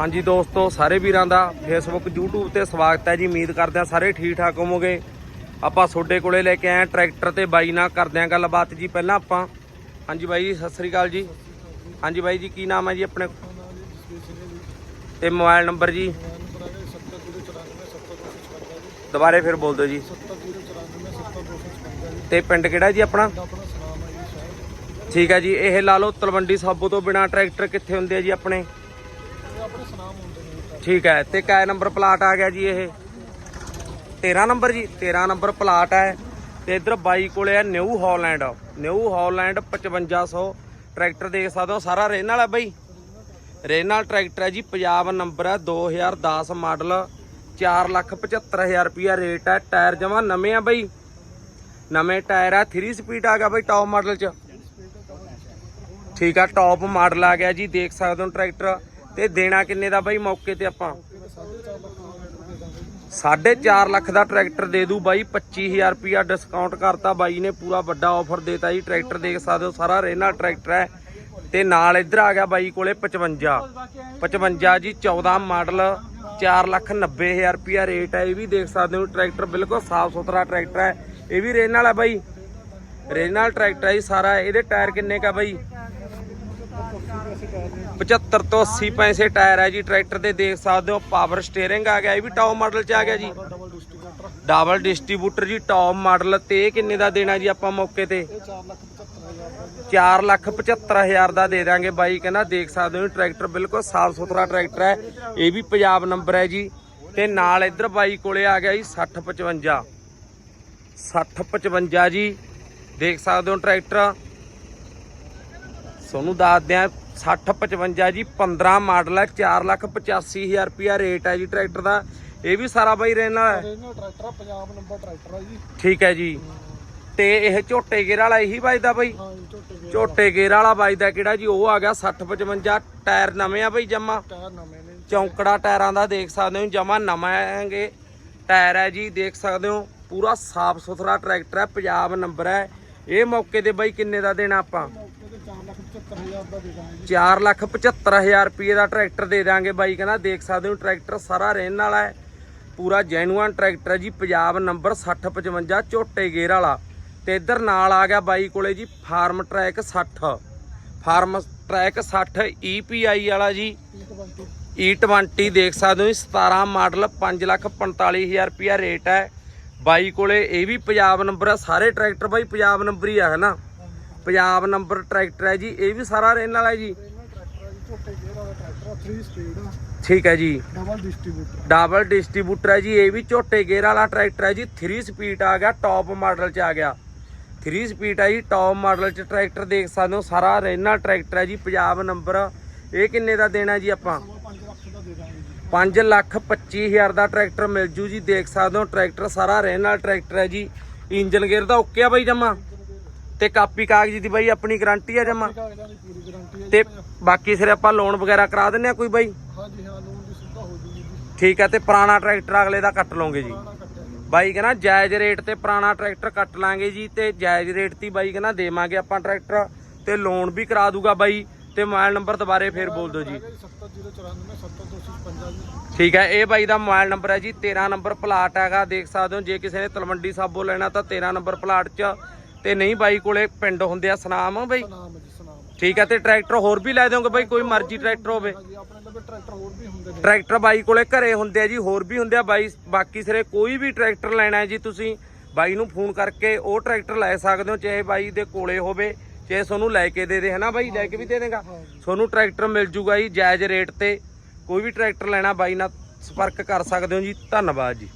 ਹਾਂਜੀ ਦੋਸਤੋ, ਸਾਰੇ ਵੀਰਾਂ ਦਾ ਫੇਸਬੁੱਕ YouTube ਤੇ ਸਵਾਗਤ ਹੈ ਜੀ। ਉਮੀਦ ਕਰਦੇ ਆ ਸਾਰੇ ਠੀਕ ਠਾਕ ਹੋਵੋਗੇ। ਆਪਾਂ ਤੁਹਾਡੇ ਕੋਲੇ ਲੈ ਕੇ ਆਏ ਟਰੈਕਟਰ ਤੇ ਬਾਈ ਨਾਲ ਕਰਦੇ ਆ ਗੱਲਬਾਤ ਜੀ ਪਹਿਲਾਂ ਆਪਾਂ। ਹਾਂਜੀ ਬਾਈ ਜੀ, ਸਤਿ ਸ੍ਰੀ ਅਕਾਲ ਜੀ। ਹਾਂਜੀ ਬਾਈ ਜੀ, ਕੀ ਨਾਮ ਹੈ ਜੀ ਆਪਣੇ ਤੇ ਮੋਬਾਈਲ ਨੰਬਰ ਜੀ? ਦੁਬਾਰੇ ਫਿਰ ਬੋਲ ਦਿਓ ਜੀ। ਤੇ ਪਿੰਡ ਕਿਹੜਾ ਜੀ ਆਪਣਾ? ਠੀਕ ਹੈ ਜੀ, ਇਹ ਲਾ ਲਓ ਤਲਵੰਡੀ ਸਾਬੋ ਤੋਂ ਬਿਨਾ ਟਰੈਕਟਰ ਕਿੱਥੇ ਹੁੰਦੇ ਆ ਜੀ ਆਪਣੇ? ਠੀਕ ਹੈ, ਤੇ ਕੈ ਨੰਬਰ ਪਲਾਟ ਆ ਗਿਆ ਜੀ ਇਹ? 13 ਨੰਬਰ ਜੀ 13 ਨੰਬਰ ਪਲਾਟ ਹੈ। ਤੇ ਇਧਰ ਬਾਈ ਕੋਲੇ ਹੈ New Holland New Holland 5500 tractor ਦੇਖ ਸਕਦੇ ਹੋ, ਸਾਰਾ ਰੇਨ ਵਾਲਾ ਬਾਈ। ਰੇਨ ਵਾਲਾ ਟਰੈਕਟਰ ਹੈ ਜੀ ਪੰਜਾਬ ਨੰਬਰ ਹੈ 2010 ਮਾਡਲ 475000 ਰੁਪਿਆ ਰੇਟ ਹੈ। ਟਾਇਰ ਜਮਾ ਨਵੇਂ ਆ ਬਾਈ। ਨਵੇਂ ਟਾਇਰ ਆ 3 ਸਪੀਡ ਆ ਗਿਆ ਬਾਈ ਟੌਪ ਮਾਡਲ ਚ। ਠੀਕ ਆ ਟੌਪ ਮਾਡਲ ਆ ਗਿਆ ਜੀ, ਦੇਖ ਸਕਦੇ ਹੋ ਟਰੈਕਟਰ। ਤੇ ਦੇਣਾ ਕਿੰਨੇ ਦਾ ਬਾਈ ਮੌਕੇ ਤੇ ਆਪਾਂ? 4.5 ਲੱਖ ਦਾ ਟਰੈਕਟਰ ਦੇ ਦੂ ਬਾਈ 25000 ਰੁਪਿਆ ਡਿਸਕਾਊਂਟ ਕਰਤਾ ਬਾਈ ਨੇ, ਪੂਰਾ ਵੱਡਾ ਆਫਰ ਦੇਤਾ ਜੀ, ਟਰੈਕਟਰ ਦੇਖ ਸਕਦੇ ਹੋ, ਸਾਰਾ ਰੇਨਾ ਟਰੈਕਟਰ ਹੈ। ਤੇ ਨਾਲ ਇੱਧਰ ਆ ਗਿਆ ਬਾਈ ਕੋਲੇ 55 55 ਜੀ 14 ਮਾਡਲ 4 ਲੱਖ 90000 ਰੁਪਿਆ ਰੇਟ ਹੈ, ਇਹ ਵੀ ਦੇਖ ਸਕਦੇ ਹੋ, ਟਰੈਕਟਰ ਬਿਲਕੁਲ ਸਾਫ਼ ਸੁਥਰਾ ਟਰੈਕਟਰ ਹੈ। ਇਹ ਵੀ ਰੇਨ ਵਾਲਾ ਬਾਈ? ਰੇਨ ਨਾਲ ਟਰੈਕਟਰ ਹੈ ਜੀ ਸਾਰਾ, ਇਹਦੇ ਟਾਇਰ ਕਿੰਨੇ ਕਾ ਬਾਈ? 75 ਤੋਂ 80 ਪੈਸੇ ਟਾਇਰ ਹੈ ਜੀ, ਟਰੈਕਟਰ ਦੇ ਦੇਖ ਸਕਦੇ ਹੋ ਪਾਵਰ ਸਟੀਅਰਿੰਗ ਆ ਗਿਆ, ਇਹ ਵੀ ਟੌਪ ਮਾਡਲ ਚ ਆ ਗਿਆ ਜੀ। ਡਬਲ ਡਿਸਟ੍ਰੀਬਿਊਟਰ ਜੀ ਟੌਪ ਮਾਡਲ ਤੇ ਇਹ ਕਿੰਨੇ ਦਾ ਦੇਣਾ ਜੀ ਆਪਾਂ ਮੌਕੇ ਤੇ? 4 ਲੱਖ 75000 ਦਾ ਦੇ ਦਾਂਗੇ ਬਾਈ, ਕਹਿੰਦਾ ਦੇਖ ਸਕਦੇ ਹੋ ਟਰੈਕਟਰ ਬਿਲਕੁਲ ਸਾਫ਼ ਸੁਥਰਾ ਟਰੈਕਟਰ ਹੈ, ਇਹ ਵੀ ਪੰਜਾਬ ਨੰਬਰ ਹੈ ਜੀ। ਤੇ ਨਾਲ ਇੱਧਰ ਬਾਈ ਕੋਲੇ ਆ ਗਿਆ ਜੀ 6055 6055 ਜੀ, ਦੇਖ ਸਕਦੇ ਹੋ ਟਰੈਕਟਰ। ਤੁਹਾਨੂੰ ਦੱਸਦੇ ਆ 60 55 ਜੀ 15 ਮਾਡਲ ਹੈ 4 ਲੱਖ 85000 ਰੁਪਿਆ ਰੇਟ ਹੈ ਜੀ ਟਰੈਕਟਰ ਦਾ। ਇਹ ਵੀ ਸਾਰਾ ਬਾਈ ਰਹਿਣਾ ਹੈ? ਇਹਨਾਂ ਟਰੈਕਟਰ ਆ, ਪੰਜਾਬ ਨੰਬਰ ਟਰੈਕਟਰ ਆ ਜੀ। ਠੀਕ ਹੈ ਜੀ। ਤੇ ਇਹ ਝੋਟੇ ਗੇਰ ਵਾਲਾ ਇਹੀ ਵੱਜਦਾ ਬਾਈ? ਹਾਂ ਜੀ ਝੋਟੇ ਦੇ ਝੋਟੇ ਗੇਰ ਵਾਲਾ ਵੱਜਦਾ ਕਿਹੜਾ ਜੀ? ਉਹ ਆ ਗਿਆ 60 55 ਟਾਇਰ ਨਵੇਂ ਆ ਬਾਈ ਜਮਾ? ਟਾਇਰ ਨਵੇਂ ਨੇ ਚੌਂਕੜਾ ਟਾਇਰਾਂ ਦਾ ਦੇਖ ਸਕਦੇ ਹੋ ਜਮਾ ਨਵਾਂ ਹੈਗੇ ਟਾਇਰ ਹੈ ਜੀ ਦੇਖ ਸਕਦੇ ਹੋ ਪੂਰਾ ਸਾਫ਼ ਸੁਥਰਾ ਟਰੈਕਟਰ ਹੈ ਪੰਜਾਬ ਨੰਬਰ ਹੈ। ਇਹ ਮੌਕੇ ਤੇ ਬਾਈ ਕਿੰਨੇ ਦਾ ਦੇਣਾ ਆਪਾਂ? 475000 ਦਾ ਦੇ ਦਾਂਗੇ ਜੀ 4 ਲੱਖ 75000 ਰੁਪਏ ਦਾ ਟਰੈਕਟਰ ਦੇ ਦਾਂਗੇ ਬਾਈ ਕਹਿੰਦਾ ਦੇਖ ਸਕਦੇ ਹੋ ਟਰੈਕਟਰ ਸਾਰਾ ਰਹਿਣ ਵਾਲਾ ਹੈ। ਪੂਰਾ ਜੈਨੂਅਨ ਟਰੈਕਟਰ ਹੈ ਜੀ ਪੰਜਾਬ ਨੰਬਰ 6055 ਝੋਟੇ ਗੇਰ ਵਾਲਾ। ਤੇ ਇੱਧਰ ਨਾਲ ਆ ਗਿਆ ਬਾਈ ਕੋਲੇ ਜੀ Farmtrac 60 Farmtrac 60 EPI ਵਾਲਾ ਜੀ। E20 E20 ਦੇਖ ਸਕਦੇ ਹੋ ਜੀ, 17 ਮਾਡਲ 5 ਲੱਖ 45000 ਰੁਪਿਆ ਰੇਟ ਹੈ। ਬਾਈ ਕੋਲੇ ਇਹ ਵੀ ਪੰਜਾਬ ਨੰਬਰ ਹੈ ਸਾਰੇ ਟਰੈਕਟਰ ਬਾਈ ਪੰਜਾਬ ਨੰਬਰ ਹੀ ਆ ਹੈ ਨਾ? ਪੰਜਾਬ ਨੰਬਰ ਟਰੈਕਟਰ ਹੈ ਜੀ, ਇਹ ਵੀ ਸਾਰਾ ਰਹਿਣ ਵਾਲਾ ਹੈ ਜੀ। ਠੀਕ ਹੈ ਜੀ। ਡਬਲ ਡਿਸਟ੍ਰੀਬਿਊਟਰ ਡਬਲ ਡਿਸਟ੍ਰੀਬਿਊਟਰ ਹੈ ਜੀ, ਇਹ ਵੀ ਝੋਟੇ ਗੇਅਰ ਵਾਲਾ ਟਰੈਕਟਰ ਹੈ ਜੀ। 3 ਸਪੀਡ ਆ ਗਿਆ ਟੌਪ ਮਾਡਲ ਚ ਆ ਗਿਆ। 3 ਸਪੀਡ ਹੈ ਜੀ ਟੌਪ ਮਾਡਲ ਚ ਟਰੈਕਟਰ ਦੇਖ ਸਕਦੇ ਹੋ, ਸਾਰਾ ਰੇਨਾ ਟਰੈਕਟਰ ਹੈ ਜੀ, ਪੰਜਾਬ ਨੰਬਰ। ਇਹ ਕਿੰਨੇ ਦਾ ਦੇਣਾ ਜੀ ਆਪਾਂ? 5 ਲੱਖ ਦਾ ਦੇ ਦਾਂਗੇ ਜੀ 5 ਲੱਖ 25000 ਦਾ ਟਰੈਕਟਰ ਮਿਲ ਜੂ ਜੀ, ਦੇਖ ਸਕਦੇ ਹੋ, ਟਰੈਕਟਰ ਸਾਰਾ ਰਹਿਣ ਵਾਲਾ ਟਰੈਕਟਰ ਹੈ ਜੀ। ਇੰਜਨ ਗੇਅਰ ਦਾ ਓਕੇ ਆ ਬਾਈ ਜਮਾ? ਤੇ ਕਾਪੀ ਕਾਗਜ਼ੀ ਦੀ ਬਾਈ ਆਪਣੀ ਗਾਰੰਟੀ ਆ ਜਮਾ। ਕਾਗਜ਼ਾਂ ਦੀ ਪੂਰੀ ਗਾਰੰਟੀ ਹੈ ਤੇ ਬਾਕੀ ਸਿਰੇ ਆਪਾਂ ਲੋਨ ਵਗੈਰਾ ਕਰਾ ਦਿੰਨੇ ਆ ਕੋਈ ਬਾਈ? ਹਾਂ ਜੀ ਹਾਂ ਲੋਨ ਦੀ ਸੁਵਿਧਾ ਹੋ ਜੂਗੀ ਜੀ। ਠੀਕ ਹੈ ਤੇ ਪੁਰਾਣਾ ਟਰੈਕਟਰ ਅਗਲੇ ਦਾ ਕੱਟ ਲਓਗੇ ਜੀ। ਪੁਰਾਣਾ ਕੱਟਿਆ ਜੀ। ਬਾਈ ਕਹਿੰਦਾ ਜਾਇਜ਼ ਰੇਟ ਤੇ ਪੁਰਾਣਾ ਟਰੈਕਟਰ ਕੱਟ ਲਾਂਗੇ ਜੀ ਤੇ ਜਾਇਜ਼ ਰੇਟ ਤੇ ਬਾਈ ਕਹਿੰਦਾ ਦੇਵਾਂਗੇ ਆਪਾਂ ਟਰੈਕਟਰ ਤੇ ਲੋਨ ਵੀ ਕਰਾ ਦੂਗਾ ਬਾਈ ਤੇ ਮੋਬਾਈਲ ਨੰਬਰ ਦੁਬਾਰੇ ਫੇਰ ਬੋਲ ਦਿਓ ਜੀ। ਹੈਗਾ ਜੀ 70094 70255 ਜੀ ਠੀਕ ਹੈ ਇਹ ਬਾਈ ਦਾ ਮੋਬਾਈਲ ਨੰਬਰ ਹੈ ਜੀ 13 ਨੰਬਰ ਪਲਾਟ ਹੈਗਾ ਦੇਖ ਸਕਦੇ ਹੋ ਜੇ ਕਿਸੇ ਨੇ ਤਲਵੰਡੀ ਸਾਬੋ ਲੈਣਾ ਤਾਂ 13 ਨੰਬਰ ਪਲਾਟ 'ਚ ਤੇ ਨਹੀਂ ਬਾਈ ਕੋਲੇ ਪਿੰਡ ਹੁੰਦੇ ਆ ਸਨਾਮ ਬਾਈ? ਜੀ ਸਨਾਮ ਠੀਕ ਹੈ ਤੇ ਟਰੈਕਟਰ ਹੋਰ ਵੀ ਲੈ ਦਿਓਗੇ ਬਾਈ ਕੋਈ ਮਰਜ਼ੀ ਟਰੈਕਟਰ ਹੋਵੇ? ਆਪਣੇ ਲਵੇ ਟਰੈਕਟਰ ਹੋਰ ਵੀ ਹੁੰਦੇ ਨੇ। ਟਰੈਕਟਰ ਬਾਈ ਕੋਲੇ ਘਰੇ ਹੁੰਦੇ ਆ ਜੀ ਹੋਰ ਵੀ ਹੁੰਦੇ ਆ ਬਾਈ ਬਾਕੀ ਸਿਰੇ ਕੋਈ ਵੀ ਟਰੈਕਟਰ ਲੈਣਾ ਹੈ ਜੀ ਤੁਸੀਂ ਬਾਈ ਨੂੰ ਫੋਨ ਕਰਕੇ ਉਹ ਟਰੈਕਟਰ ਲੈ ਸਕਦੇ ਹੋ ਚਾਹੇ ਬਾਈ ਦੇ ਕੋਲੇ ਹੋਵੇ ਚਾਹੇ ਤੁਹਾਨੂੰ ਲੈ ਕੇ ਦੇ ਦੇ ਹਨਾ ਬਾਈ? ਲੈ ਕੇ ਵੀ ਦੇ ਦੇਗਾ। ਤੁਹਾਨੂੰ ਟਰੈਕਟਰ ਮਿਲ ਜੂਗਾ ਜੀ ਜਾਇਜ਼ ਰੇਟ ਤੇ ਕੋਈ ਵੀ ਟਰੈਕਟਰ ਲੈਣਾ ਬਾਈ ਨਾਲ ਸੰਪਰਕ ਕਰ ਸਕਦੇ ਹੋ ਜੀ ਧੰਨਵਾਦ ਜੀ।